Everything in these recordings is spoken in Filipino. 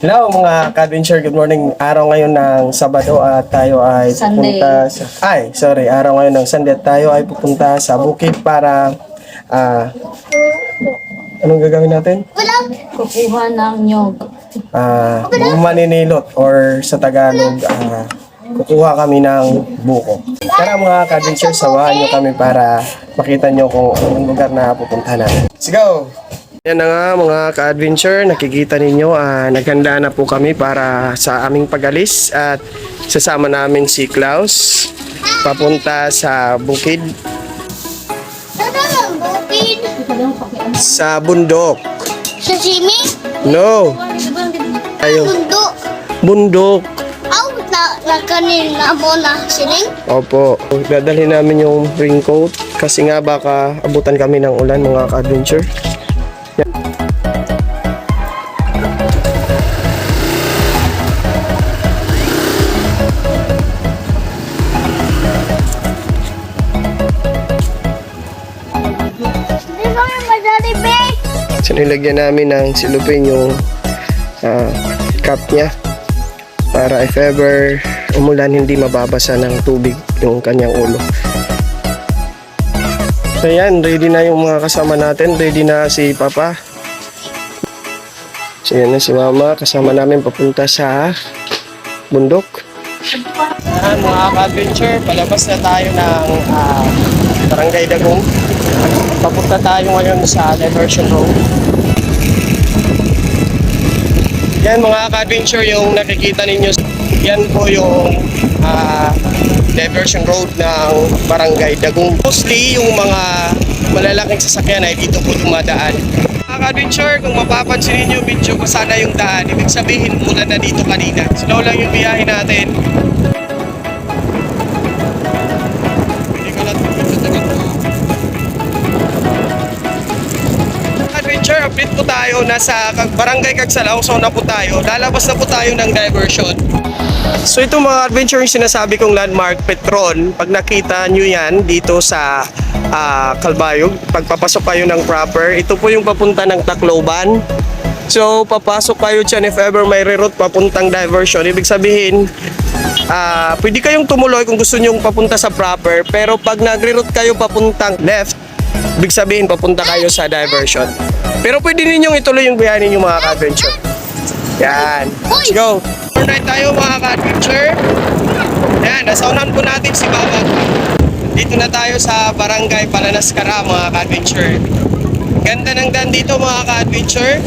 Hello mga ka-adventure, good morning. Araw ngayon ng Sabado at tayo ay Sunday. pupunta sa... Ay, sorry, araw ngayon ng Sunday at tayo ay pupunta sa bukid para... ah anong gagawin natin? Kukuha ng nyog. Ah, maninilot or sa Tagalog, ah, kukuha kami ng buko. Tara mga ka-adventure, samahan nyo kami para makita nyo kung anong lugar na pupunta natin. Let's go! Yan na nga mga ka-adventure, nakikita ninyo, ah, naghanda na po kami para sa aming pag-alis at sasama namin si Klaus papunta sa bukid bukid? sa bundok. Sa simi? No! Ayo, Mundo? bundok. Aw, na, na kanina mo na siling? Opo, dadalhin namin yung raincoat kasi nga baka abutan kami ng ulan mga ka-adventure. So nilagyan namin ng silupin yung ah, cup niya para if ever umulan hindi mababasa ng tubig yung kanyang ulo. So yan, ready na yung mga kasama natin. Ready na si Papa. So yan na si Mama. Kasama namin papunta sa bundok. Mga ka-adventure, palabas na tayo ng ah, Barangay Dagong. Papunta tayo ngayon sa Diversion Road. Yan mga ka-adventure yung nakikita ninyo. Yan po yung ah, diversion road ng Barangay Dagong. Mostly yung mga malalaking sasakyan ay dito po dumadaan. Mga ka-adventure, kung mapapansin ninyo, medyo masana yung daan. Ibig sabihin, mula na dito kanina. Slow lang yung biyahe natin. Tayo. Nasa Barangay Kagsalao, so na po tayo. Lalabas na po tayo ng diversion. So ito mga adventure yung sinasabi kong landmark Petron. Pag nakita nyo yan dito sa ah, Kalbayog, pagpapasok kayo ng proper, ito po yung papunta ng Tacloban. So papasok kayo dyan if ever may reroute papuntang diversion. Ibig sabihin, ah pwede kayong tumuloy kung gusto nyo papunta sa proper. Pero pag nagre-route kayo papuntang left, ibig sabihin papunta kayo sa diversion. Pero pwede ninyong ituloy yung biyahe ninyo mga ka-adventure. Yan. Let's go. Alright tayo mga ka-adventure. Yan, nasaunan po natin si Baba. Dito na tayo sa Barangay Palanaskara mga ka-adventure. Ganda ng dan dito mga ka-adventure.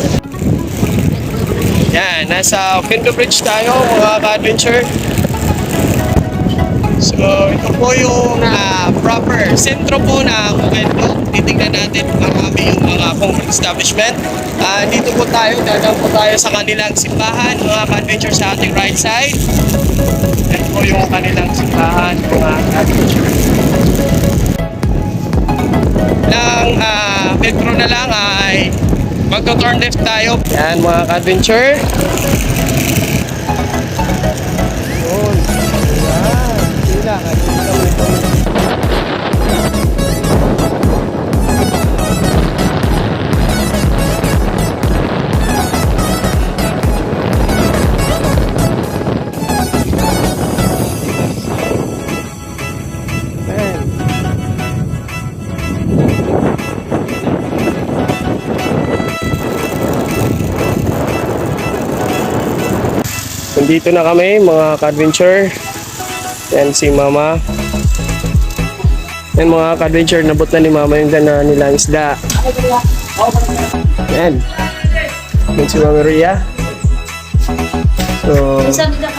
Yan, nasa Kendo Bridge tayo mga ka-adventure. So, ito po yung ah, proper sentro po ng Kendo. Titingnan natin marami yung mga concrete establishment. Ah, dito po tayo, dadang po tayo sa kanilang simbahan, mga ka-adventure sa ating right side. Yan po yung kanilang simbahan, mga ka-adventure. Ng ah, metro na lang ay magto-turn left tayo. Yan mga ka-adventure. Nandito na kami mga ka-adventure. Yan si Mama. Yan mga ka-adventure, nabot na ni Mama yung gana nilang isda. Yan. Yan si Mama Ria. So, kanina.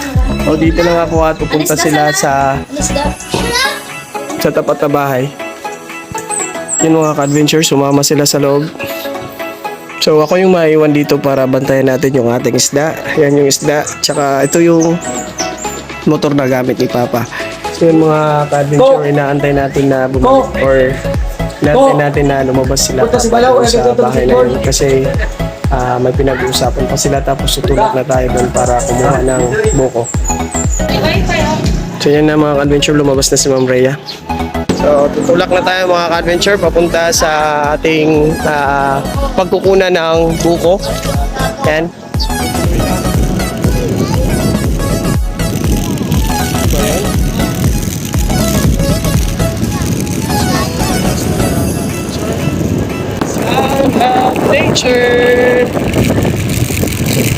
oh, dito na nga po at pupunta sila sa sa tapat na bahay. Yun mga ka-adventure, sumama sila sa loob. So ako yung maiwan dito para bantayan natin yung ating isda. Yan yung isda. Tsaka ito yung motor na gamit ni Papa. So yung mga ka-adventure, inaantay natin na bumalik or inaantay natin na lumabas sila Punta si Balaw, sa eh, bahay na yun. Kasi ah, may pinag-uusapan pa sila tapos tutulog na tayo doon para kumuha ng buko. So yan na mga ka-adventure, lumabas na si Ma'am Rhea. So tutulak na tayo mga ka-adventure papunta sa ating ah, pagkukunan ng buko. Yan. nature.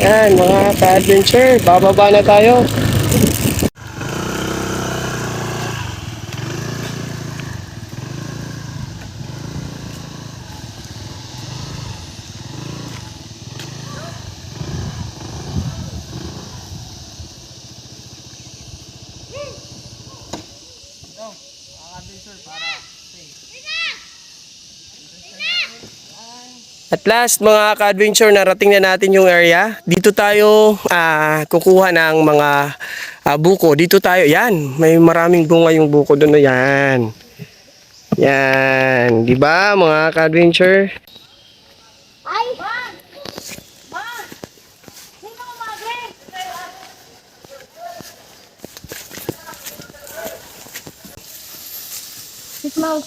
Yan, mga ka-adventure, bababa na tayo. At last, mga ka-adventure, narating na natin yung area. Dito tayo ah, kukuha ng mga ah, buko. Dito tayo, yan, may maraming bunga yung buko doon. Yan. Yan, di ba mga ka-adventure? Ay! Bang! Bang!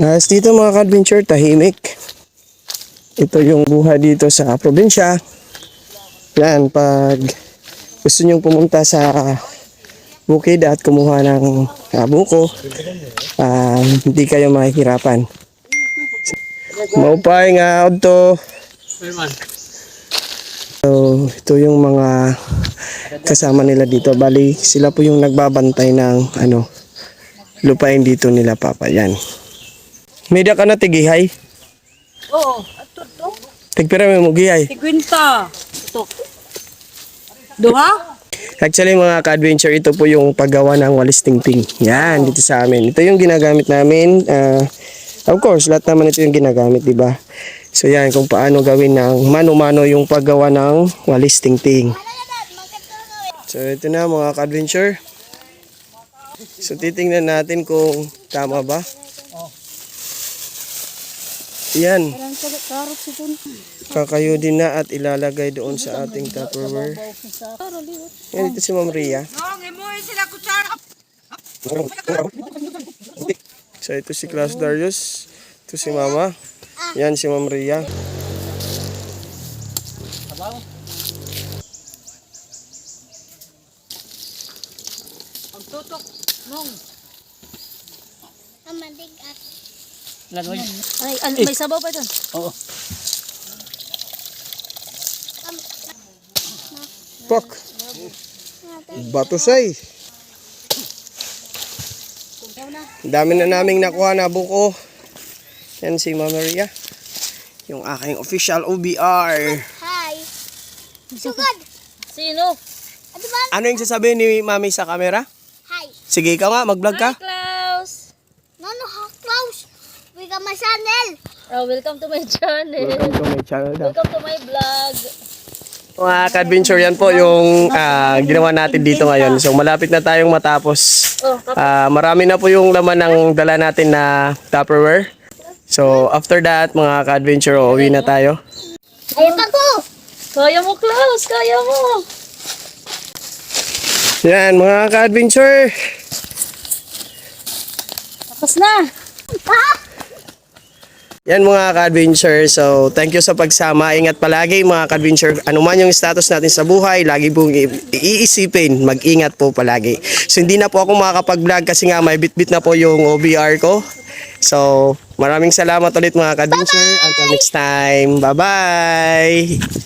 As dito mga ka-adventure, tahimik. Ito yung buhay dito sa probinsya. Yan, pag gusto nyong pumunta sa bukid at kumuha ng ah, buko, ah, hindi kayo mahihirapan. Maupay nga auto. So, ito yung mga kasama nila dito. Bali, sila po yung nagbabantay ng ano, lupain dito nila papa. Yan. Media ka na tigihay. Oo. Ato to. Tigpira mo gihay. Tigwinta. Ito. Duha? Actually mga ka-adventure, ito po yung paggawa ng walis tingting. Yan, dito sa amin. Ito yung ginagamit namin. Ah, of course, lahat naman ito yung ginagamit, di ba? So yan, kung paano gawin ng mano-mano yung paggawa ng walis tingting. So ito na mga ka-adventure. So titingnan natin kung tama ba. Yan. Pun. Kakayodin na at ilalagay doon sa ating Tupperware. Yan, dito si Ma'am Ria. So, ito si Klaus Darius. Ito si Mama. Yan si Ma'am Ria. Pagtutok. Nung. Amadig at Lagay. Ay, ano, may sabaw pa ito. Oo. Pak! Batusay! Dami na naming nakuha na buko. Yan si Mama Ria. Yung aking official OBR. Hi! Sugod! Sino? Ano? Ano yung sasabihin ni Mami sa camera? Hi! Sige ikaw nga, mag-vlog ka. My channel! Oh, welcome to my channel. Welcome to my channel. daw. Welcome to my vlog. Mga ka-adventure yan po yung ah, ginawa natin dito ngayon. So malapit na tayong matapos. Ah, marami na po yung laman ng dala natin na Tupperware. So after that mga ka-adventure, uuwi na tayo. Ayun ako! kaya mo, Klaus. Kaya mo. Yan mga ka-adventure. Tapos na. Ha? Yan mga ka-adventure. So thank you sa pagsama. Ingat palagi mga ka-adventure. Ano man yung status natin sa buhay, lagi pong iisipin. Mag-ingat po palagi. So hindi na po ako makakapag-vlog kasi nga may bit-bit na po yung OBR ko. So maraming salamat ulit mga ka-adventure. Until next time. Bye-bye!